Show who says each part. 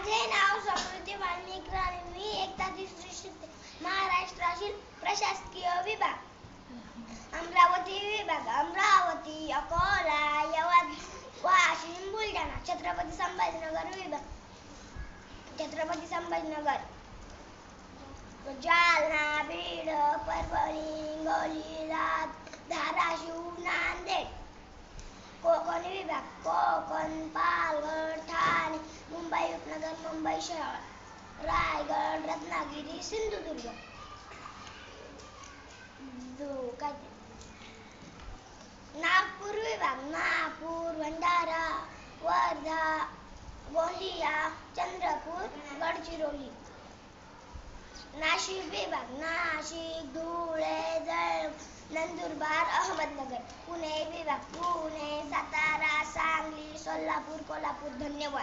Speaker 1: माझे नाव समृद्धी वाल्मिक राणे मी एकदा तिसरी शिकते महाराष्ट्रातील प्रशासकीय विभाग. अमरावती विभाग अमरावती अकोला यवत वाशिम बुलढाणा छत्रपती संभाजीनगर विभाग. छत्रपती संभाजीनगर. जालना बीड परभणी हिंगोली लात मुंबई शहर रायगढ़, रत्नागिरी, सिंधुदुर्ग? नागपूर विभाग, नागपुर, भंडारा, वर्धा, गोंदिया, चंद्रपूर, गडचिरोली। नाशिक विभाग, नाशिक, धुळे जळ नंदुरबार, अहमदनगर। पुणे विभाग, पुणे, सातारा, सांगली, सोलापूर, कोल्हापूर, धन्यवाद।